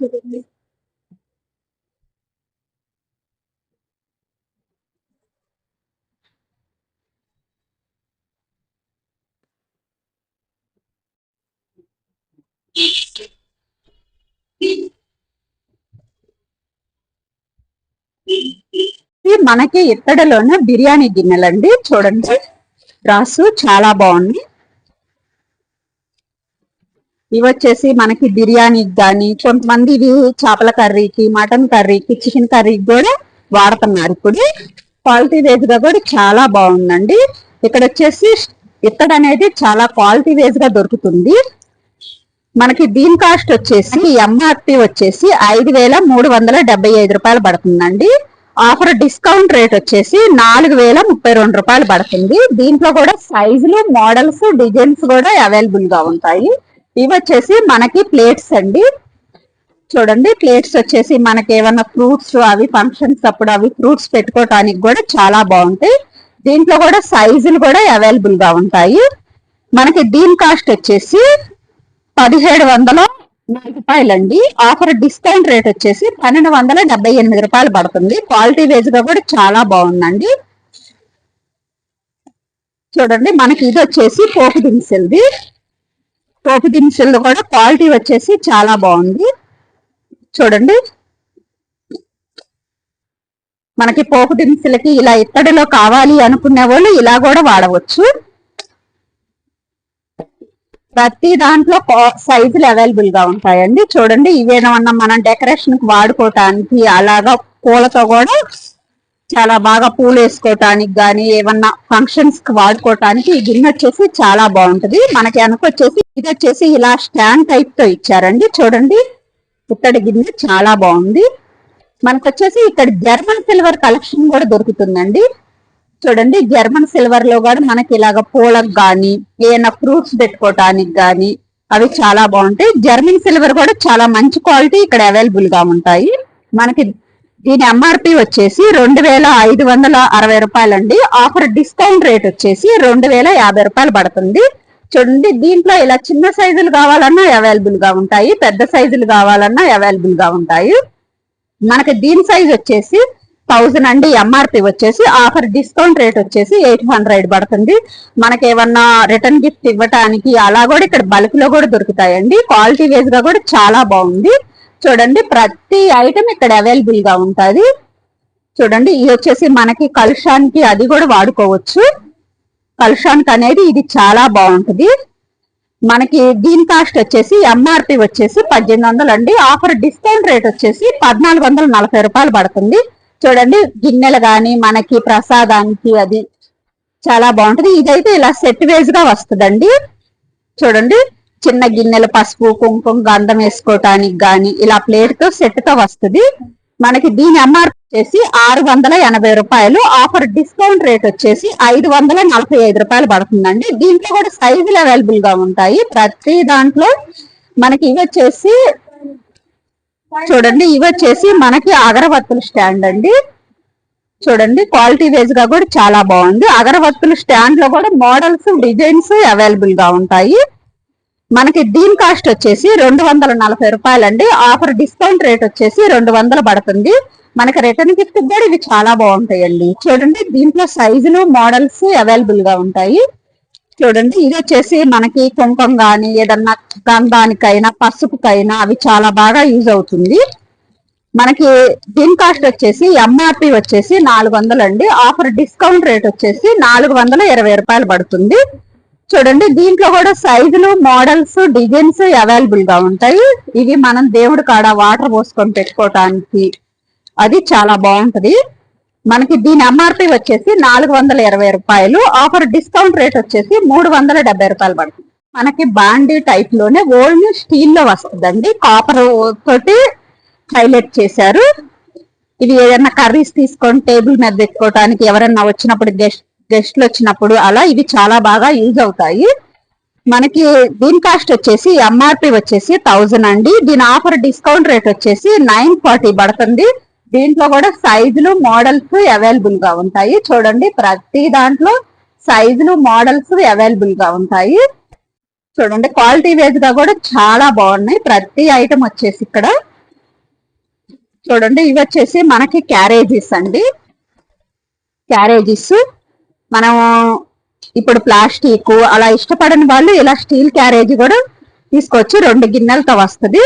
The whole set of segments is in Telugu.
చూడండి. మనకి ఇత్తడిలోనే బిర్యానీ గిన్నెలండి. చూడండి. రాసు చాలా బాగుంది. ఇవి వచ్చేసి మనకి బిర్యానీకి కానీ కొంతమంది ఇవి చేపల కర్రీకి మటన్ కర్రీకి చికెన్ కర్రీకి కూడా వాడుతున్నారు. ఇప్పుడు క్వాలిటీ వేజ్గా కూడా చాలా బాగుందండి. ఇక్కడ వచ్చేసి ఇత్తడి అనేది చాలా క్వాలిటీ వేజ్గా దొరుకుతుంది. మనకి దీని కాస్ట్ వచ్చేసి ఎంఆర్పి వచ్చేసి ఐదు వేల మూడు వందల డెబ్బై ఐదు రూపాయలు పడుతుందండి. ఆఫర్ డిస్కౌంట్ రేట్ వచ్చేసి నాలుగు వేల ముప్పై రెండు రూపాయలు పడుతుంది. దీంట్లో కూడా సైజులు మోడల్స్ డిజైన్స్ కూడా అవైలబుల్గా ఉంటాయి. ఇవి వచ్చేసి మనకి ప్లేట్స్ అండి. చూడండి ప్లేట్స్ వచ్చేసి మనకి ఏమన్నా ఫ్రూట్స్ అవి ఫంక్షన్స్ అప్పుడు అవి ఫ్రూట్స్ పెట్టుకోవటానికి కూడా చాలా బాగుంటాయి. దీంట్లో కూడా సైజులు కూడా అవైలబుల్గా ఉంటాయి. మనకి దీని కాస్ట్ వచ్చేసి పదిహేడు వందల నాలుగు రూపాయలండి. ఆఫర్ డిస్కౌంట్ రేట్ వచ్చేసి పన్నెండు వందల డెబ్బై ఎనిమిది రూపాయలు పడుతుంది. క్వాలిటీ వేజ్గా కూడా చాలా బాగుందండి. చూడండి మనకి ఇది వచ్చేసి పోపు దినుసులది పోపు దినుసులు కూడా క్వాలిటీ వచ్చేసి చాలా బాగుంది. చూడండి. మనకి పోపు దినుసులకి ఇలా ఇత్తడిలో కావాలి అనుకునే వాళ్ళు ఇలా కూడా వాడవచ్చు. ప్రతి దాంట్లో సైజులు అవైలబుల్గా ఉంటాయండి. చూడండి ఇవేమన్నా మనం డెకరేషన్కు వాడుకోవటానికి అలాగా పూలతో కూడా చాలా బాగా పూలు వేసుకోవటానికి కానీ ఏమన్నా ఫంక్షన్స్కి వాడుకోవటానికి ఈ గిన్నె వచ్చేసి చాలా బాగుంటది. మనకి వెనక వచ్చేసి ఇది వచ్చేసి ఇలా స్టాండ్ టైప్తో ఇచ్చారండి. చూడండి. ఇత్తడి గిన్నె చాలా బాగుంది. మనకు వచ్చేసి ఇక్కడ జర్మన్ సిల్వర్ కలెక్షన్ కూడా దొరుకుతుందండి. చూడండి జర్మన్ సిల్వర్లో కూడా మనకి ఇలాగ పూలకు గాని ఏమైనా ఫ్రూట్స్ పెట్టుకోవటానికి గాని అవి చాలా బాగుంటాయి. జర్మన్ సిల్వర్ కూడా చాలా మంచి క్వాలిటీ ఇక్కడ అవైలబుల్గా ఉంటాయి. మనకి దీని ఎంఆర్పి వచ్చేసి రెండు వేల ఐదు వందల అరవై రూపాయలండి. ఆఫర్ డిస్కౌంట్ రేట్ వచ్చేసి రెండు వేల యాభై రూపాయలు పడుతుంది. చూడండి దీంట్లో ఇలా చిన్న సైజులు కావాలన్నా అవైలబుల్గా ఉంటాయి పెద్ద సైజులు కావాలన్నా అవైలబుల్గా ఉంటాయి. మనకి దీని సైజ్ వచ్చేసి థౌజండ్ అండి ఎంఆర్పి వచ్చేసి. ఆఫర్ డిస్కౌంట్ రేట్ వచ్చేసి ఎయిట్ హండ్రెడ్ పడుతుంది. మనకి ఏమన్నా రిటర్న్ గిఫ్ట్ ఇవ్వటానికి అలా కూడా ఇక్కడ బల్క్లో కూడా దొరుకుతాయండి. క్వాలిటీ వైజ్గా కూడా చాలా బాగుంది. చూడండి ప్రతి ఐటమ్ ఇక్కడ అవైలబుల్గా ఉంటుంది. చూడండి ఇది వచ్చేసి మనకి కలుషానికి అది కూడా వాడుకోవచ్చు. కలుషానికి అనేది ఇది చాలా బాగుంటుంది. మనకి దీని కాస్ట్ వచ్చేసి ఎంఆర్పి వచ్చేసి పద్దెనిమిది వందలు అండి. ఆఫర్ డిస్కౌంట్ రేట్ వచ్చేసి పద్నాలుగు వందల నలభై రూపాయలు పడుతుంది. చూడండి గిన్నెలు కానీ మనకి ప్రసాదానికి అది చాలా బాగుంటుంది. ఇదైతే ఇలా సెట్ వేజ్గా వస్తుందండి. చూడండి చిన్న గిన్నెలు పసుపు కుంకుమ గంధం వేసుకోవటానికి కానీ ఇలా ప్లేట్తో సెట్తో వస్తుంది. మనకి దీని ఎంఆర్ వచ్చేసి ఆరు వందల ఎనభై రూపాయలు. ఆఫర్ డిస్కౌంట్ రేట్ వచ్చేసి ఐదు వందల నలభై ఐదు రూపాయలు పడుతుందండి. దీంట్లో కూడా సైజులు అవైలబుల్గా ఉంటాయి. ప్రతి దాంట్లో మనకి ఇవి వచ్చేసి చూడండి ఇవి వచ్చేసి మనకి అగరబత్తుల స్టాండ్ అండి. చూడండి క్వాలిటీ వేజ్గా కూడా చాలా బాగుంది. అగరబత్తుల స్టాండ్లో కూడా మోడల్స్ డిజైన్స్ అవైలబుల్గా ఉంటాయి. మనకి దీని కాస్ట్ వచ్చేసి రెండు వందల నలభై రూపాయలండి. ఆఫర్ డిస్కౌంట్ రేట్ వచ్చేసి రెండు వందలు పడుతుంది. మనకి రిటర్న్ గిఫ్ట్ కూడా ఇవి చాలా బాగుంటాయండి. చూడండి దీంట్లో సైజులు మోడల్స్ అవైలబుల్గా ఉంటాయి. చూడండి ఇది వచ్చేసి మనకి కుంకుమ గాని ఏదన్నా గంధానికైనా పసుపుకైనా అవి చాలా బాగా యూజ్ అవుతుంది. మనకి దీని కాస్ట్ వచ్చేసి ఎంఆర్పి వచ్చేసి నాలుగు వందలు అండి ఆఫర్ డిస్కౌంట్ రేట్ వచ్చేసి నాలుగు వందల ఇరవై రూపాయలు పడుతుంది. చూడండి దీంట్లో కూడా సైజులు మోడల్స్ డిజైన్స్ అవైలబుల్గా ఉంటాయి. ఇవి మనం దేవుడి కాడ వాటర్ పోసుకొని పెట్టుకోవటానికి అది చాలా బాగుంటది. మనకి దీని ఎంఆర్పి వచ్చేసి నాలుగు వందల ఇరవై రూపాయలు. ఆఫర్ డిస్కౌంట్ రేట్ వచ్చేసి మూడు వందల డెబ్బై రూపాయలు పడుతుంది. మనకి బాండీ టైప్లోనే ఓల్డ్ స్టీల్లో వస్తుందండి. కాపర్ తోటి హైలైట్ చేశారు. ఇవి ఏదైనా కర్రీస్ తీసుకొని టేబుల్ మీద పెట్టుకోవటానికి ఎవరైనా వచ్చినప్పుడు గెస్ట్ గెస్ట్లు వచ్చినప్పుడు అలా ఇవి చాలా బాగా యూజ్ అవుతాయి. మనకి దీని కాస్ట్ వచ్చేసి ఎంఆర్పి వచ్చేసి థౌజండ్ అండి. దీని ఆఫర్ డిస్కౌంట్ రేట్ వచ్చేసి నైన్ ఫార్టీ పడుతుంది. దీంట్లో కూడా సైజులు మోడల్స్ అవైలబుల్గా ఉంటాయి. చూడండి ప్రతి దాంట్లో సైజులు మోడల్స్ అవైలబుల్గా ఉంటాయి. చూడండి క్వాలిటీ వేజ్గా కూడా చాలా బాగున్నాయి. ప్రతి ఐటమ్ వచ్చేసి ఇక్కడ. చూడండి ఇవి వచ్చేసి మనకి క్యారేజీస్ అండి. క్యారేజీస్. మనం ఇప్పుడు ప్లాస్టిక్ అలా ఇష్టపడని వాళ్ళు ఇలా స్టీల్ క్యారేజ్ కూడా తీసుకొచ్చి రెండు గిన్నెలతో వస్తుంది.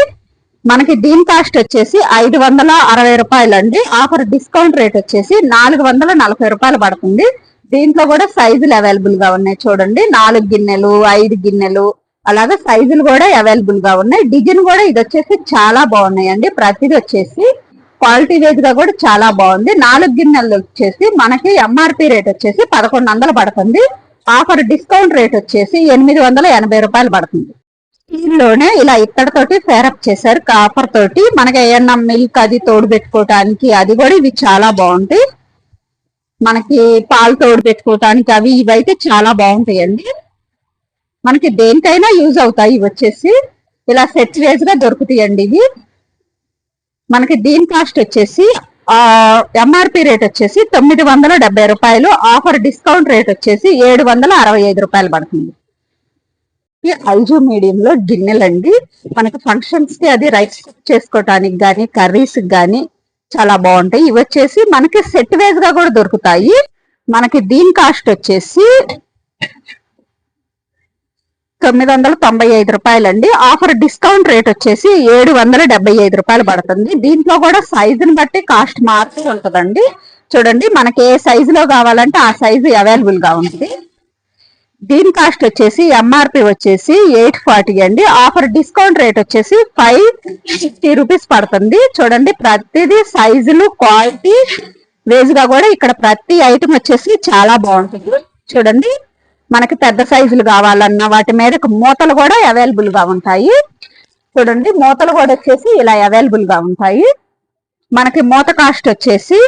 మనకి దీని కాస్ట్ వచ్చేసి ఐదు వందల అరవై రూపాయలు అండి. ఆఫర్ డిస్కౌంట్ రేట్ వచ్చేసి నాలుగు వందల నలభై రూపాయలు పడుతుంది. దీంట్లో కూడా సైజులు అవైలబుల్గా ఉన్నాయి చూడండి. నాలుగు గిన్నెలు ఐదు గిన్నెలు అలాగే సైజులు కూడా అవైలబుల్గా ఉన్నాయి. డిజైన్ కూడా ఇది వచ్చేసి చాలా బాగున్నాయండి. ప్రతిది వచ్చేసి క్వాలిటీ వైజ్గా కూడా చాలా బాగుంది. నాలుగు గిన్నెలు వచ్చేసి మనకి ఎంఆర్పి రేట్ వచ్చేసి పదకొండు వందలు పడుతుంది. ఆఫర్ డిస్కౌంట్ రేట్ వచ్చేసి ఎనిమిది వందల ఎనభై రూపాయలు పడుతుంది. లోనే ఇలా ఇత్తడితోటి ఫేరప్ చేశారు. కాపర్ తోటి మనకి ఏమన్నా మిల్క్ అది తోడు పెట్టుకోవటానికి అది కూడా ఇవి చాలా బాగుంటాయి. మనకి పాలు తోడు పెట్టుకోవటానికి అవి ఇవైతే చాలా బాగుంటాయండి. మనకి దేనికైనా యూజ్ అవుతాయి ఇవి వచ్చేసి. ఇలా సెట్ వేజ్గా దొరుకుతాయండి ఇవి. మనకి దీని కాస్ట్ వచ్చేసి ఎంఆర్పి రేట్ వచ్చేసి తొమ్మిది వందల డెబ్బై రూపాయలు. ఆఫర్ డిస్కౌంట్ రేట్ వచ్చేసి ఏడు వందల అరవై ఐదు రూపాయలు పడుతుంది. ఈ ఐజు మీడియంలో గిన్నెలండి మనకి ఫంక్షన్స్కి అది రైస్ చేసుకోవటానికి కానీ కర్రీస్ కానీ చాలా బాగుంటాయి. ఇవి వచ్చేసి మనకి సెట్ వేజ్గా కూడా దొరుకుతాయి. మనకి దీని కాస్ట్ వచ్చేసి తొమ్మిది వందల తొంభై ఐదు రూపాయలండి. ఆఫర్ డిస్కౌంట్ రేట్ వచ్చేసి ఏడు వందల డెబ్బై ఐదు రూపాయలు పడుతుంది. దీంట్లో కూడా సైజుని బట్టి కాస్ట్ మారుతూ ఉంటుందండి. చూడండి మనకి ఏ సైజులో కావాలంటే ఆ సైజు అవైలబుల్గా ఉంటుంది ఉంది. దీని కాస్ట్ వచ్చేసి ఎంఆర్పి వచ్చేసి ఎయిట్ ఫార్టీ అండి. ఆఫర్ డిస్కౌంట్ రేట్ వచ్చేసి ఫైవ్ ఫిఫ్టీ రూపీస్ పడుతుంది. చూడండి ప్రతిదీ సైజులు క్వాలిటీ వేజ్గా కూడా ఇక్కడ ప్రతి ఐటమ్ వచ్చేసి చాలా బాగుంటుంది. చూడండి మనకి పెద్ద సైజులు కావాలన్నా వాటి మీద మూతలు కూడా అవైలబుల్గా ఉంటాయి. చూడండి మూతలు కూడా వచ్చేసి ఇలా అవైలబుల్గా ఉంటాయి. మనకి మూత కాస్ట్ వచ్చేసి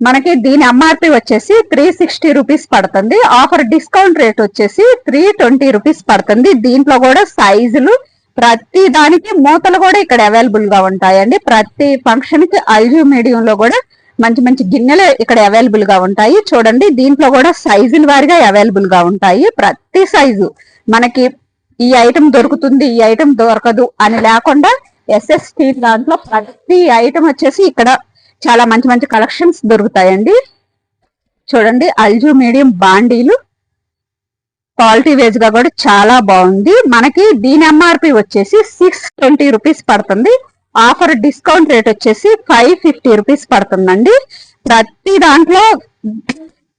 మనకి దీని ఎంఆర్పి వచ్చేసి త్రీ సిక్స్టీ రూపీస్ పడుతుంది. ఆఫర్ డిస్కౌంట్ రేట్ వచ్చేసి త్రీ ట్వంటీ రూపీస్ పడుతుంది. దీంట్లో కూడా సైజులు ప్రతి దానికి మూతలు కూడా ఇక్కడ అవైలబుల్గా ఉంటాయండి. ప్రతి ఫంక్షన్కి మీడియంలో లో కూడా మంచి మంచి గిన్నెలు ఇక్కడ అవైలబుల్గా ఉంటాయి. చూడండి దీంట్లో కూడా సైజుల వారిగా అవైలబుల్గా ఉంటాయి. ప్రతి సైజు మనకి ఈ ఐటమ్ దొరుకుతుంది ఈ ఐటమ్ దొరకదు అని లేకుండా ఎస్ఎస్టీ దాంట్లో ప్రతి ఐటమ్ వచ్చేసి ఇక్కడ చాలా మంచి మంచి కలెక్షన్స్ దొరుకుతాయండి. చూడండి అల్జూ మీడియం బాండీలు. క్వాలిటీ వేజ్గా కూడా చాలా బాగుంది. మనకి దీని ఎంఆర్పి వచ్చేసి సిక్స్ ట్వంటీ రూపీస్ పడుతుంది. ఆఫర్ డిస్కౌంట్ రేట్ వచ్చేసి ఫైవ్ ఫిఫ్టీ రూపీస్ పడుతుందండి. ప్రతి దాంట్లో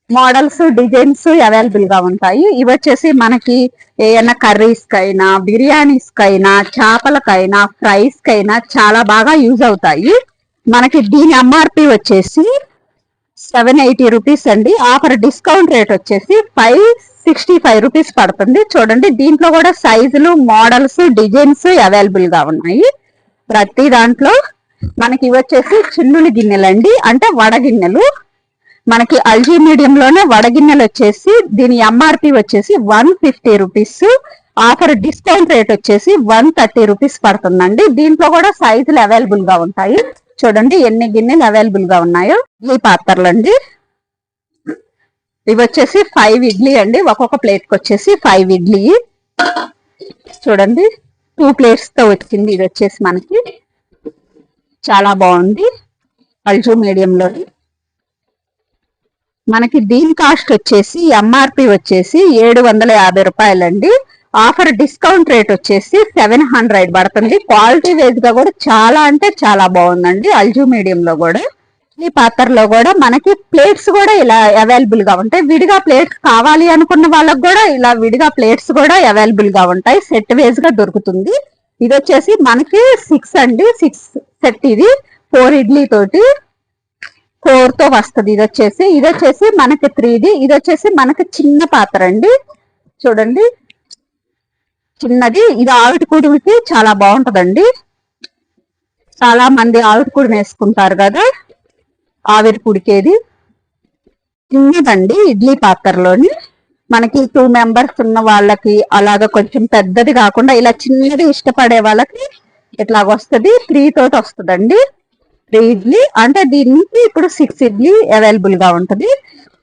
మోడల్స్ డిజైన్స్ అవైలబుల్గా ఉంటాయి. ఇవి వచ్చేసి మనకి ఏమైనా కర్రీస్కైనా బిర్యానీస్కైనా చేపలకైనా ఫ్రైస్కైనా చాలా బాగా యూజ్ అవుతాయి. మనకి దీని ఎంఆర్పి వచ్చేసి సెవెన్ ఎయిటీ రూపీస్ అండి. ఆఫర్ డిస్కౌంట్ రేట్ వచ్చేసి ఫైవ్ సిక్స్టీ ఫైవ్ రూపీస్ పడుతుంది. చూడండి దీంట్లో కూడా సైజులు మోడల్స్ డిజైన్స్ అవైలబుల్గా ఉన్నాయి. ప్రతి దాంట్లో మనకి ఇవి వచ్చేసి చిన్నులు గిన్నెలండి. అంటే వడగిన్నెలు. మనకి అల్జీ మీడియంలోనే వడగిన్నెలు వచ్చేసి దీని ఎంఆర్పి వచ్చేసి one fifty rupees. Offer discount rate వచ్చేసి వన్ థర్టీ రూపీస్ పడుతుందండి. దీంట్లో కూడా సైజులు అవైలబుల్గా ఉంటాయి. చూడండి ఎన్ని గిన్నెలు అవైలబుల్గా ఉన్నాయో. ఈ పాత్రలు అండి ఇవి వచ్చేసి ఫైవ్ ఇడ్లీ అండి. ఒక్కొక్క ప్లేట్కి వచ్చేసి ఫైవ్ ఇడ్లీ. చూడండి. టూ ప్లేట్స్తో వచ్చింది. ఇది వచ్చేసి మనకి చాలా బాగుంది. అల్జు మీడియంలో మనకి దీని కాస్ట్ వచ్చేసి ఎంఆర్పి వచ్చేసి ఏడు వందల యాభై రూపాయలండి. ఆఫర్ డిస్కౌంట్ రేట్ వచ్చేసి సెవెన్ హండ్రెడ్ పడుతుంది. క్వాలిటీ వైజ్గా కూడా చాలా అంటే చాలా బాగుందండి. అల్జూ మీడియంలో కూడా. ఈ పాత్రలో కూడా మనకి ప్లేట్స్ కూడా ఇలా అవైలబుల్గా ఉంటాయి. విడిగా ప్లేట్స్ కావాలి అనుకున్న వాళ్ళకి కూడా ఇలా విడిగా ప్లేట్స్ కూడా అవైలబుల్గా ఉంటాయి. సెట్ వేజ్గా దొరుకుతుంది. ఇది వచ్చేసి మనకి సిక్స్ అండి. సిక్స్ సెట్ ఇది. ఫోర్ ఇడ్లీ తోటి ఫోర్తో వస్తుంది. ఇది వచ్చేసి ఇది వచ్చేసి మనకి త్రీది ఇది వచ్చేసి మనకి చిన్న పాత్ర అండి. చూడండి. చిన్నది. ఇది ఆవిటి కుడికి చాలా బాగుంటదండి. చాలా మంది ఆవిరి వేసుకుంటారు కదా. ఆవిరి కుడికేది చిన్నదండి ఇడ్లీ పాత్రలోని. మనకి టూ మెంబర్స్ ఉన్న వాళ్ళకి అలాగ కొంచెం పెద్దది కాకుండా ఇలా చిన్నది ఇష్టపడే వాళ్ళకి ఇట్లా వస్తుంది. త్రీ తోటి వస్తుందండి. త్రీ ఇడ్లీ అంటే దీనికి ఇప్పుడు సిక్స్ ఇడ్లీ అవైలబుల్గా ఉంటుంది.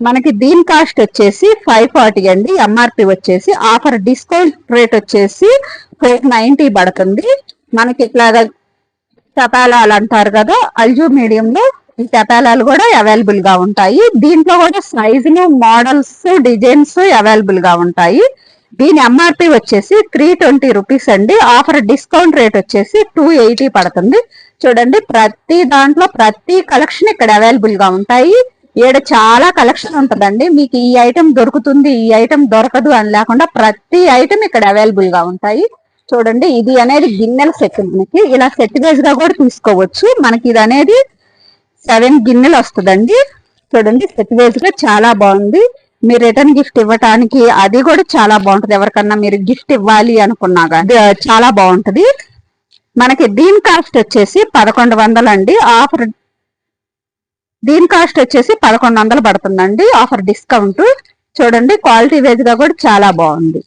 మనకి దీని కాస్ట్ వచ్చేసి ఫైవ్ ఫార్టీ అండి. ఎంఆర్పి వచ్చేసి ఆఫర్ డిస్కౌంట్ రేట్ వచ్చేసి ఫోర్ నైన్టీ పడుతుంది. మనకి ఇట్లా తపాలాలు అంటారు కదా అల్జూ మీడియంలో తపాలాలు కూడా అవైలబుల్గా ఉంటాయి. దీంట్లో కూడా సైజులు మోడల్స్ డిజైన్స్ అవైలబుల్గా ఉంటాయి. దీని ఎంఆర్పి వచ్చేసి త్రీ ట్వంటీ రూపీస్ అండి. ఆఫర్ డిస్కౌంట్ రేట్ వచ్చేసి టూ ఎయిటీ పడుతుంది. చూడండి ప్రతి దాంట్లో ప్రతి కలెక్షన్ ఇక్కడ అవైలబుల్గా ఉంటాయి. ఈడ చాలా కలెక్షన్ ఉంటుందండి. మీకు ఈ ఐటెం దొరుకుతుంది ఈ ఐటెం దొరకదు అని లేకుండా ప్రతి ఐటెం ఇక్కడ అవైలబుల్గా ఉంటాయి. చూడండి ఇది అనేది గిన్నెల సెట్ మనకి. ఇలా సెట్ వైజ్గా కూడా తీసుకోవచ్చు. మనకి ఇది అనేది సెవెన్ గిన్నెలు వస్తుందండి. చూడండి సెట్ వైజ్గా చాలా బాగుంది. మీరు రిటర్న్ గిఫ్ట్ ఇవ్వటానికి అది కూడా చాలా బాగుంటుంది. ఎవరికన్నా మీరు గిఫ్ట్ ఇవ్వాలి అనుకున్నాగా చాలా బాగుంటుంది. మనకి దీని కాస్ట్ వచ్చేసి పదకొండు వందలు అండి. ఆఫర్ దీని కాస్ట్ వచ్చేసి పదకొండు వందలు పడుతుందండి. Offer discount. చూడండి క్వాలిటీ వైజ్గా కూడా చాలా బాగుంది.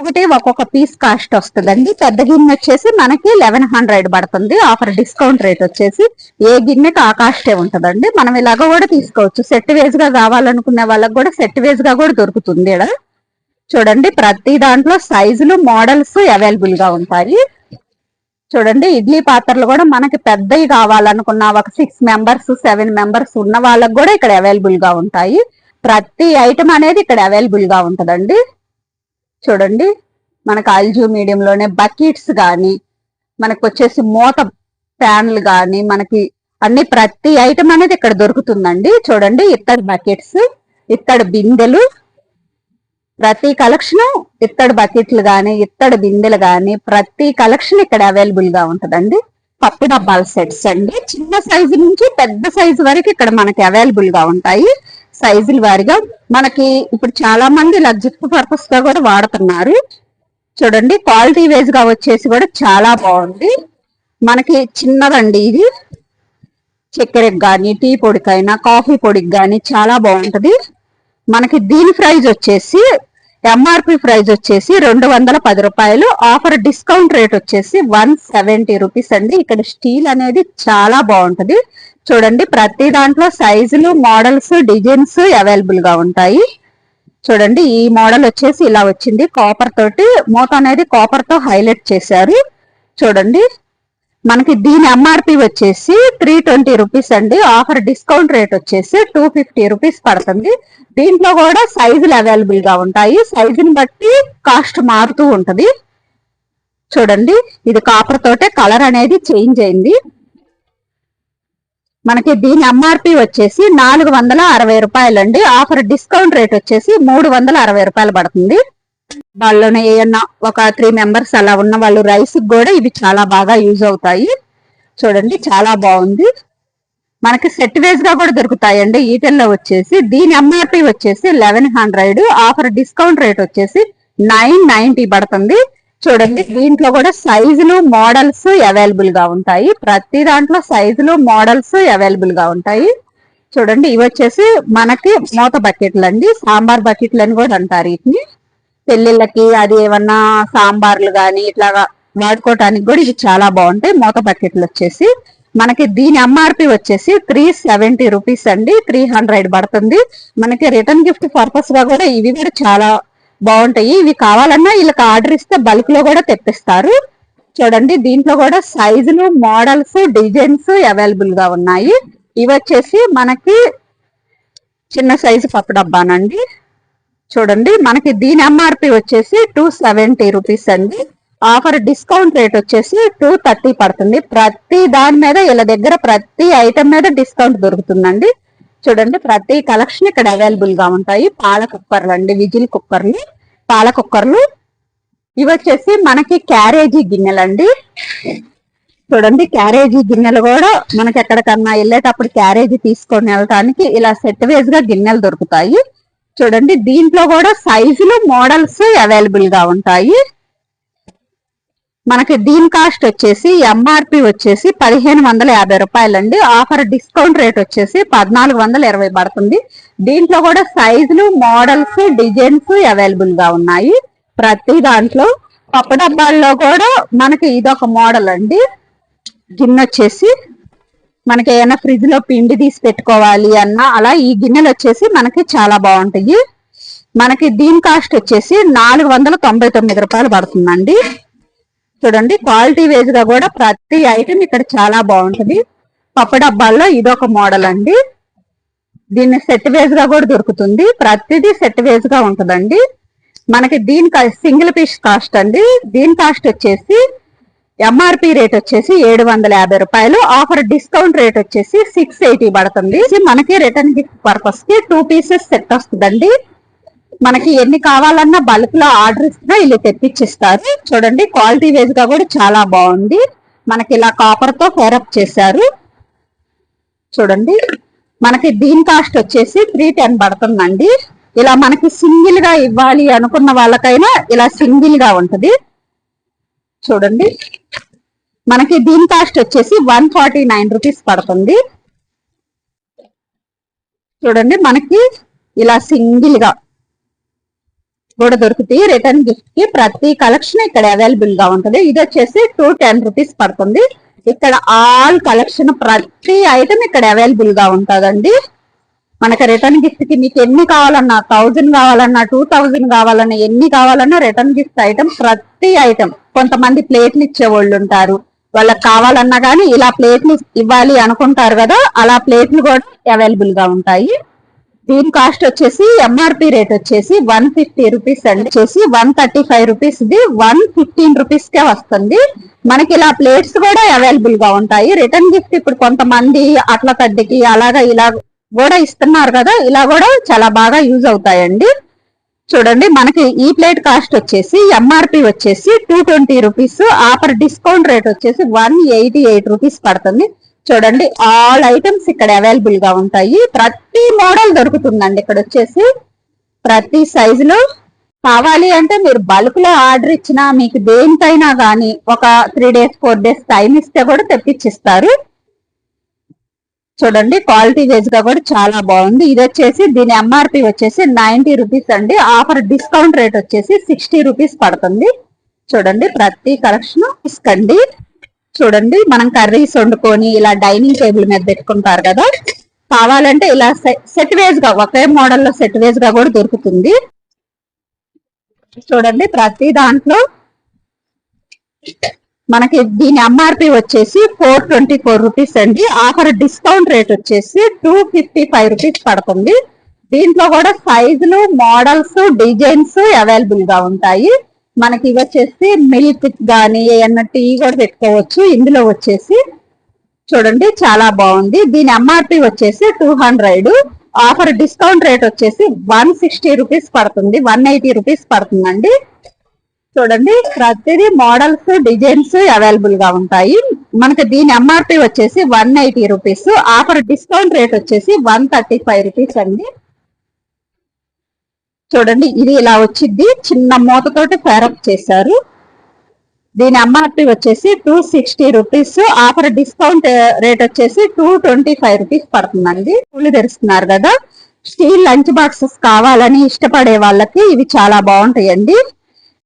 ఒకటి ఒక్కొక్క పీస్ కాస్ట్ వస్తుందండి. పెద్ద గిన్నె వచ్చేసి మనకి లెవెన్ హండ్రెడ్ పడుతుంది. ఆఫర్ డిస్కౌంట్ రేట్ వచ్చేసి ఏ గిన్నెకి ఆ కాస్టే ఉంటుందండి. మనం ఇలాగ కూడా తీసుకోవచ్చు. సెట్ వేజ్గా కావాలనుకునే వాళ్ళకి కూడా సెట్ వేజ్గా కూడా దొరుకుతుంది ఇక్కడ. చూడండి ప్రతి దాంట్లో సైజులు మోడల్స్ అవైలబుల్గా ఉంటాయి. చూడండి ఇడ్లీ పాత్రలు కూడా మనకి పెద్దవి కావాలనుకున్న ఒక సిక్స్ మెంబర్స్ సెవెన్ మెంబర్స్ ఉన్న వాళ్ళకి కూడా ఇక్కడ అవైలబుల్గా ఉంటాయి. ప్రతి ఐటమ్ అనేది ఇక్కడ అవైలబుల్గా ఉంటుందండి. చూడండి. మనకు అల్జూ మీడియంలోనే బకెట్స్ కానీ మనకు వచ్చేసి మూత ప్యాన్లు కానీ మనకి అన్ని ప్రతి ఐటమ్ అనేది ఇక్కడ దొరుకుతుందండి. చూడండి ఇత్తడి బకెట్స్ ఇత్తడి బిందెలు. ప్రతి కలెక్షన్ ఇత్తడి బకెట్లు కానీ ఇత్తడి బిందెలు కానీ ప్రతి కలెక్షన్ ఇక్కడ అవైలబుల్గా ఉంటుందండి. పప్పు డబ్బాల సెట్స్ అండి. చిన్న సైజు నుంచి పెద్ద సైజు వరకు ఇక్కడ మనకి అవైలబుల్గా ఉంటాయి. సైజుల వారిగా మనకి ఇప్పుడు చాలా మంది లగ్జరీ పర్పస్గా కూడా వాడుతున్నారు. చూడండి క్వాలిటీ వైజ్గా వచ్చేసి కూడా చాలా బాగుంది. మనకి చిన్నదండి ఇది. చక్కెరకు కానీ టీ పొడికైనా కాఫీ పొడికి కానీ చాలా బాగుంటుంది. మనకి దీని ప్రైజ్ వచ్చేసి ఎంఆర్పి ప్రైస్ వచ్చేసి రెండు వందల పది రూపాయలు. ఆఫర్ డిస్కౌంట్ రేట్ వచ్చేసి వన్ సెవెంటీ రూపీస్ అండి. ఇక్కడ స్టీల్ అనేది చాలా బాగుంటుంది. చూడండి ప్రతి దాంట్లో సైజులు మోడల్స్ డిజైన్స్ అవైలబుల్గా ఉంటాయి. చూడండి ఈ మోడల్ వచ్చేసి ఇలా వచ్చింది. కాపర్ తోటి మూత అనేది కాపర్తో హైలైట్ చేశారు. చూడండి మనకి దీని ఎంఆర్పి వచ్చేసి త్రీ ట్వంటీ రూపీస్ అండి. ఆఫర్ డిస్కౌంట్ రేట్ వచ్చేసి టూ ఫిఫ్టీ రూపీస్ పడుతుంది. దీంట్లో కూడా సైజులు అవైలబుల్గా ఉంటాయి. సైజుని బట్టి కాస్ట్ మారుతూ ఉంటుంది. చూడండి ఇది కాపర్ తోటే కలర్ అనేది చేంజ్ అయింది. మనకి దీని ఎంఆర్పి వచ్చేసి నాలుగు వందల అరవై రూపాయలు అండి ఆఫర్ డిస్కౌంట్ రేట్ వచ్చేసి మూడు వందల అరవై రూపాయలు పడుతుంది. వాళ్ళని ఏమన్నా ఒక త్రీ మెంబర్స్ అలా ఉన్న వాళ్ళు రైస్ కూడా ఇవి చాలా బాగా యూజ్ అవుతాయి. చూడండి చాలా బాగుంది. మనకి సెట్ వేస్గా కూడా దొరుకుతాయండి. E ఈటెల్లో వచ్చేసి దీని ఎంఆర్పి వచ్చేసి eleven hundred offer discount rate వచ్చేసి నైన్ నైన్టీ పడుతుంది. చూడండి దీంట్లో కూడా సైజులు మోడల్స్ అవైలబుల్గా ఉంటాయి. ప్రతి దాంట్లో సైజులు మోడల్స్ అవైలబుల్గా ఉంటాయి. చూడండి ఇవి వచ్చేసి మనకి మూత బకెట్లు అండి సాంబార్ బకెట్లు అని కూడా అంటారు వీటిని. పెళ్ళిళ్ళకి అది ఏమన్నా సాంబార్లు గాని ఇట్లా వాడుకోవటానికి కూడా ఇవి చాలా బాగుంటాయి. మూత బకెట్లు వచ్చేసి మనకి దీని ఎంఆర్పి వచ్చేసి త్రీ సెవెంటీ రూపీస్ అండి. త్రీ హండ్రెడ్ పడుతుంది. మనకి రిటర్న్ గిఫ్ట్ పర్పస్గా కూడా ఇవి కూడా చాలా బాగుంటాయి. ఇవి కావాలన్నా వీళ్ళకి ఆర్డర్ ఇస్తే బల్క్లో కూడా తెప్పిస్తారు. చూడండి దీంట్లో కూడా సైజులు మోడల్స్ డిజైన్స్ అవైలబుల్గా ఉన్నాయి. ఇవి వచ్చేసి మనకి చిన్న సైజు పప్పు డబ్బానండి. చూడండి మనకి దీని ఎంఆర్పి వచ్చేసి టూ సెవెంటీ రూపీస్ అండి. ఆఫర్ డిస్కౌంట్ రేట్ వచ్చేసి టూ థర్టీ పడుతుంది. ప్రతి దాని మీద వీళ్ళ దగ్గర ప్రతి ఐటమ్ మీద డిస్కౌంట్ దొరుకుతుందండి. చూడండి ప్రతి కలెక్షన్ ఇక్కడ అవైలబుల్గా ఉంటాయి. పాల కుక్కర్లు అండి విజిల్ కుక్కర్లు పాల కుక్కర్లు. ఇవి వచ్చేసి మనకి క్యారేజీ గిన్నెలండి. చూడండి క్యారేజీ గిన్నెలు కూడా మనకి ఎక్కడికన్నా వెళ్ళేటప్పుడు క్యారేజీ తీసుకొని వెళ్ళటానికి ఇలా సెట్ వేస్గా గిన్నెలు దొరుకుతాయి. చూడండి దీంట్లో కూడా సైజులు మోడల్స్ అవైలబుల్గా ఉంటాయి. మనకి దీని కాస్ట్ వచ్చేసి ఎంఆర్పి వచ్చేసి పదిహేను వందల యాభై రూపాయలండి. ఆఫర్ డిస్కౌంట్ రేట్ వచ్చేసి పద్నాలుగు వందల ఇరవై పడుతుంది. దీంట్లో కూడా సైజులు మోడల్స్ డిజైన్స్ అవైలబుల్గా ఉన్నాయి. ప్రతి దాంట్లో పప్పు డబ్బాల్లో కూడా మనకి ఇదొక మోడల్ అండి. గిన్నె వచ్చేసి మనకి ఏమైనా ఫ్రిడ్జ్లో పిండి తీసి పెట్టుకోవాలి అన్నా అలా ఈ గిన్నెలు వచ్చేసి మనకి చాలా బాగుంటాయి. మనకి దీని కాస్ట్ వచ్చేసి నాలుగు వందల తొంభై తొమ్మిది రూపాయలు పడుతుందండి. చూడండి క్వాలిటీ వేజ్గా కూడా ప్రతి ఐటమ్ ఇక్కడ చాలా బాగుంటుంది. పప్పు డబ్బాల్లో ఇదొక మోడల్ అండి. దీన్ని సెట్ వేజ్గా కూడా దొరుకుతుంది. ప్రతిదీ సెట్ వేజ్గా ఉంటుందండి. మనకి దీని సింగిల్ పీస్ కాస్ట్ అండి. దీని కాస్ట్ వచ్చేసి ఎంఆర్పి రేట్ వచ్చేసి ఏడు వందల యాభై రూపాయలు. ఆఫర్ డిస్కౌంట్ రేట్ వచ్చేసి సిక్స్ ఎయిటీ పడుతుంది. మనకి రిటర్న్ గిఫ్ట్ పర్పస్కి టూ పీసెస్ సెట్ వస్తుందండి. మనకి ఎన్ని కావాలన్నా బల్క్లో ఆర్డర్ ఇస్తున్నా వీళ్ళు తెప్పించిస్తారు. చూడండి క్వాలిటీ వైజ్గా కూడా చాలా బాగుంది. మనకి ఇలా కాపర్తో ఫేరప్ చేశారు. చూడండి మనకి దీని కాస్ట్ వచ్చేసి త్రీ టెన్ పడుతుందండి. ఇలా మనకి సింగిల్గా ఇవ్వాలి అనుకున్న వాళ్ళకైనా ఇలా సింగిల్గా ఉంటది. చూడండి. మనకి దీని కాస్ట్ వచ్చేసి వన్ ఫార్టీ నైన్ రూపీస్ పడుతుంది. చూడండి మనకి ఇలా సింగిల్గా కూడా దొరుకుతాయి. రిటర్న్ గిఫ్ట్కి ప్రతి కలెక్షన్ ఇక్కడ అవైలబుల్గా ఉంటుంది. ఇది వచ్చేసి టూ టెన్ రూపీస్ పడుతుంది. ఇక్కడ ఆల్ కలెక్షన్ ప్రతి ఐటమ్ ఇక్కడ అవైలబుల్గా ఉంటుందండి. మనకి రిటర్న్ గిఫ్ట్కి మీకు ఎన్ని కావాలన్నా థౌజండ్ కావాలన్నా టూ థౌజండ్ కావాలన్నా ఎన్ని కావాలన్నా రిటర్న్ గిఫ్ట్ ఐటమ్ ప్రతి ఐటమ్ కొంతమంది ప్లేట్లు ఇచ్చే వాళ్ళు ఉంటారు. వాళ్ళకి కావాలన్నా కానీ ఇలా ప్లేట్లు ఇవ్వాలి అనుకుంటారు కదా అలా ప్లేట్లు కూడా అవైలబుల్గా ఉంటాయి. దీని కాస్ట్ వచ్చేసి ఎంఆర్పి రేట్ వచ్చేసి వన్ ఫిఫ్టీ రూపీస్ అండి. వచ్చేసి one thirty five rupees the one fifteen rupees కే వస్తుంది. మనకి ఇలా ప్లేట్స్ కూడా అవైలబుల్గా ఉంటాయి. రిటర్న్ గిఫ్ట్ ఇప్పుడు కొంతమంది అట్ల తడ్డికి అలాగా ఇలా కూడా ఇస్తున్నారు కదా ఇలా కూడా చాలా బాగా యూజ్ అవుతాయండి. చూడండి మనకి ఈ ప్లేట్ కాస్ట్ వచ్చేసి ఎంఆర్పి వచ్చేసి two twenty rupees offer discount rate వచ్చేసి వన్ ఎయిటీ ఎయిట్ రూపీస్ పడుతుంది. చూడండి ఆల్ ఐటమ్స్ ఇక్కడ అవైలబుల్గా ఉంటాయి. ప్రతి మోడల్ దొరుకుతుందండి. ఇక్కడ వచ్చేసి ప్రతి సైజులో కావాలి అంటే మీరు బల్క్లో ఆర్డర్ ఇచ్చినా మీకు దేనికైనా గానీ ఒక three days four days time ఇస్తే కూడా తెప్పించిస్తారు. చూడండి క్వాలిటీ వైజ్గా కూడా చాలా బాగుంది. ఇది వచ్చేసి దీని ఎంఆర్పి వచ్చేసి నైన్టీ రూపీస్ అండి. ఆఫర్ డిస్కౌంట్ రేట్ వచ్చేసి సిక్స్టీ రూపీస్ పడుతుంది. చూడండి ప్రతి కలెక్షన్ తీసుకోండి. చూడండి మనం కర్రీస్ వండుకొని ఇలా డైనింగ్ టేబుల్ మీద పెట్టుకుంటారు కదా కావాలంటే ఇలా సెట్ వేజ్గా ఒకే మోడల్లో సెట్ వేజ్గా కూడా దొరుకుతుంది. చూడండి ప్రతి దాంట్లో మనకి దీని ఎంఆర్పి వచ్చేసి ఫోర్ ట్వంటీ ఫోర్ రూపీస్ అండి. ఆఫర్ డిస్కౌంట్ రేట్ వచ్చేసి టూ ఫిఫ్టీ ఫైవ్ రూపీస్ పడుతుంది. దీంట్లో కూడా సైజులు మోడల్స్ డిజైన్స్ అవైలబుల్గా ఉంటాయి. మనకి ఇవి వచ్చేసి మిల్క్ కానీ ఏమన్నా టీ కూడా పెట్టుకోవచ్చు. ఇందులో వచ్చేసి చూడండి చాలా బాగుంది. దీని ఎంఆర్పి వచ్చేసి two hundred offer discount rate వచ్చేసి వన్ సిక్స్టీ రూపీస్ పడుతుంది. వన్ ఎయిటీ రూపీస్ పడుతుందండి. చూడండి ప్రతిదీ మోడల్స్ డిజైన్స్ అవైలబుల్గా ఉంటాయి. మనకి దీని ఎంఆర్పి వచ్చేసి one eighty rupees offer discount rate వచ్చేసి వన్ థర్టీ ఫైవ్ రూపీస్ అండి. చూడండి ఇది ఇలా వచ్చింది. చిన్న మూతతోటి ఫేరప్ చేశారు. దీని ఎంఆర్పి వచ్చేసి two sixty rupees offer discount rate uh, వచ్చేసి టూ ట్వంటీ ఫైవ్ రూపీస్ పడుతుందండి. పుల్లి తెరుస్తున్నారు కదా. స్టీల్ లంచ్ బాక్సెస్ కావాలని ఇష్టపడే వాళ్ళకి ఇవి చాలా బాగుంటాయండి.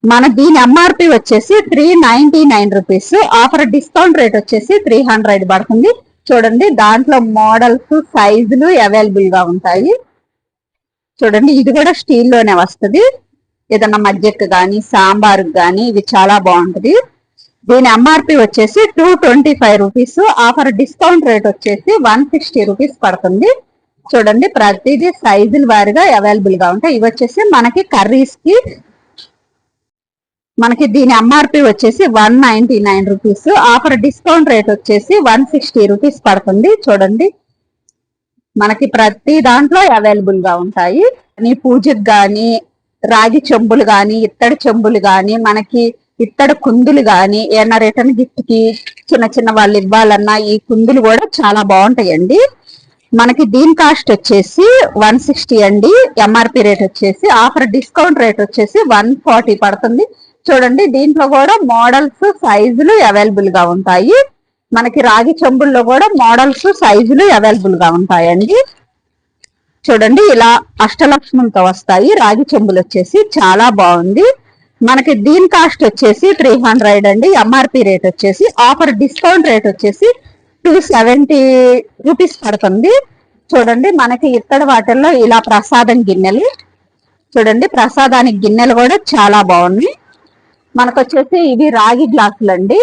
మన దీని ఎంఆర్పి వచ్చేసి three ninety nine rupees offer discount rate వచ్చేసి త్రీ హండ్రెడ్ పడుతుంది. చూడండి దాంట్లో మోడల్స్ సైజులు అవైలబుల్గా ఉంటాయి. చూడండి ఇది కూడా స్టీల్లోనే వస్తుంది. ఏదన్నా మజ్జెక్ కానీ సాంబార్ కానీ ఇది చాలా బాగుంటుంది. దీని ఎంఆర్పి వచ్చేసి two twenty five rupees offer discount rate వచ్చేసి వన్ సిక్స్టీ రూపీస్ పడుతుంది. చూడండి ప్రతిదీ సైజుల వారిగా అవైలబుల్గా ఉంటాయి. ఇవి వచ్చేసి మనకి కర్రీస్కి మనకి దీని ఎంఆర్పి వచ్చేసి one ninety nine rupees. Offer discount rate వచ్చేసి వన్ సిక్స్టీ రూపీస్ పడుతుంది. చూడండి. మనకి ప్రతి దాంట్లో అవైలబుల్గా ఉంటాయి. నీ పూజకు కానీ రాగి చెంబులు కానీ ఇత్తడి చెంబులు కానీ మనకి ఇత్తడి కుందులు కానీ ఏమైనా రిటర్న్ గిఫ్ట్కి చిన్న చిన్న వాళ్ళు ఇవ్వాలన్నా ఈ కుందులు కూడా చాలా బాగుంటాయండి. మనకి దీని కాస్ట్ వచ్చేసి వన్ సిక్స్టీ అండి. ఎంఆర్పి రేట్ వచ్చేసి ఆఫర్ డిస్కౌంట్ రేట్ వచ్చేసి వన్ ఫార్టీ పడుతుంది. చూడండి దీంట్లో కూడా మోడల్స్ సైజులు అవైలబుల్గా ఉంటాయి. మనకి రాగి చెంబుల్లో కూడా మోడల్స్ సైజులు అవైలబుల్గా ఉంటాయండి. చూడండి ఇలా అష్టలక్ష్మంతో వస్తాయి. రాగి చెంబులు వచ్చేసి చాలా బాగుంది. మనకి దీని కాస్ట్ వచ్చేసి త్రీ హండ్రెడ్ అండి. ఎంఆర్పి రేట్ వచ్చేసి ఆఫర్ డిస్కౌంట్ రేట్ వచ్చేసి టూ సెవెంటీ రూపీస్ పడుతుంది. చూడండి మనకి ఇత్తడి వాటిల్లో ఇలా ప్రసాదం గిన్నెలు. చూడండి ప్రసాదానికి గిన్నెలు కూడా చాలా బాగున్నాయి. మనకు వచ్చేసి ఇవి రాగి గ్లాసులు అండి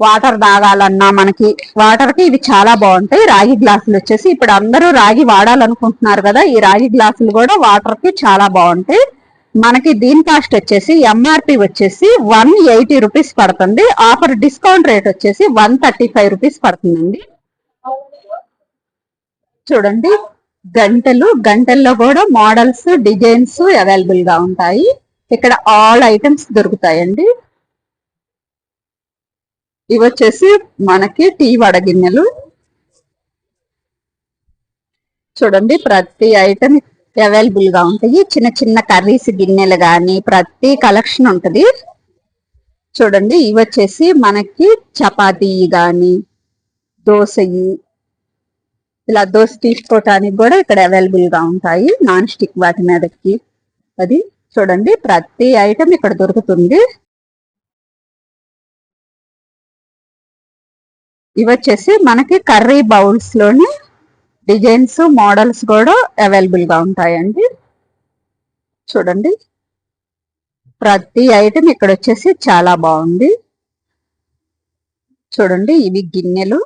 వాటర్ తాగాలన్నా మనకి వాటర్కి ఇవి చాలా బాగుంటాయి. రాగి గ్లాసులు వచ్చేసి ఇప్పుడు అందరూ రాగి వాడాలనుకుంటున్నారు కదా ఈ రాగి గ్లాసులు కూడా వాటర్కి చాలా బాగుంటాయి. మనకి దీని కాస్ట్ వచ్చేసి ఎంఆర్పి వచ్చేసి వన్ ఎయిటీ రూపీస్ పడుతుంది. ఆఫర్ డిస్కౌంట్ రేట్ వచ్చేసి వన్ థర్టీ ఫైవ్ రూపీస్ పడుతుందండి. చూడండి గంటలు గంటల్లో కూడా మోడల్స్ డిజైన్స్ అవైలబుల్గా ఉంటాయి. ఇక్కడ ఆల్ ఐటమ్స్ దొరుకుతాయండి. ఇవి వచ్చేసి మనకి టీ వడగిన్నెలు. చూడండి ప్రతి ఐటమ్ అవైలబుల్గా ఉంటాయి. చిన్న చిన్న కర్రీస్ గిన్నెలు కానీ ప్రతి కలెక్షన్ ఉంటుంది. చూడండి ఇవి వచ్చేసి మనకి చపాతీ కానీ దోశయి ఇలా దోశ తీసుకోవటానికి కూడా ఇక్కడ అవైలబుల్గా ఉంటాయి. నాన్ స్టిక్ వాటి మీదకి అది. చూడండి ప్రతి ఐటమ్ ఇక్కడ దొరుకుతుంది. ఇవి వచ్చేసి మనకి కర్రీ బౌల్స్లోని డిజైన్స్ మోడల్స్ కూడా అవైలబుల్గా ఉంటాయండి. చూడండి. ప్రతి ఐటమ్ ఇక్కడ వచ్చేసి చాలా బాగుంది. చూడండి ఇవి గిన్నెలు.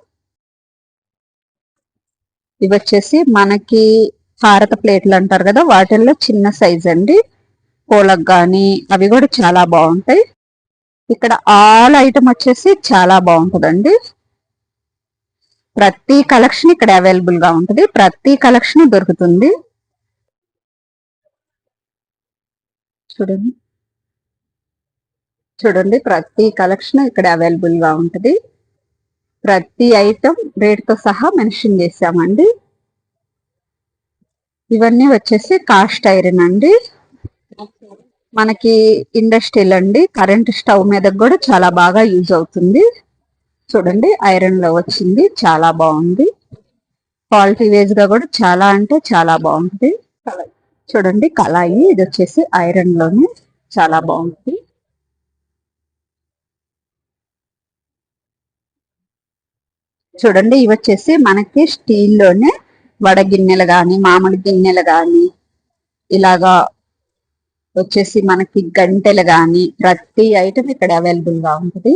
ఇవి వచ్చేసి మనకి భారత ప్లేట్లు అంటారు కదా వాటిల్లో చిన్న సైజ్ అండి. పూలకు కానీ అవి కూడా చాలా బాగుంటాయి. ఇక్కడ ఆల్ ఐటమ్ వచ్చేసి చాలా బాగుంటుందండి. ప్రతి కలెక్షన్ ఇక్కడ అవైలబుల్గా ఉంటుంది. ప్రతి కలెక్షన్ దొరుకుతుంది. చూడండి. చూడండి ప్రతి కలెక్షన్ ఇక్కడ అవైలబుల్గా ఉంటుంది. ప్రతి ఐటమ్ రేట్తో సహా మెన్షన్ చేసామండి ఇవన్నీ వచ్చేసి కాస్ట్ ఐరన్ అండి. మనకి ఇండస్ట్రియల్ అండి. కరెంట్ స్టవ్ మీద కూడా చాలా బాగా యూజ్ అవుతుంది. చూడండి ఐరన్లో వచ్చింది. చాలా బాగుంది. క్వాలిటీ వేజ్గా కూడా చాలా అంటే చాలా బాగుంటుంది. చూడండి కళాయి. ఇది వచ్చేసి ఐరన్లోనే చాలా బాగుంటుంది. చూడండి ఇవి వచ్చేసి మనకి స్టీల్లోనే వడ గిన్నెలు కానీ మామిడి గిన్నెలు కానీ ఇలాగా వచ్చేసి మనకి గంటెలు కానీ ప్రతి ఐటమ్ ఇక్కడ అవైలబుల్గా ఉంటుంది.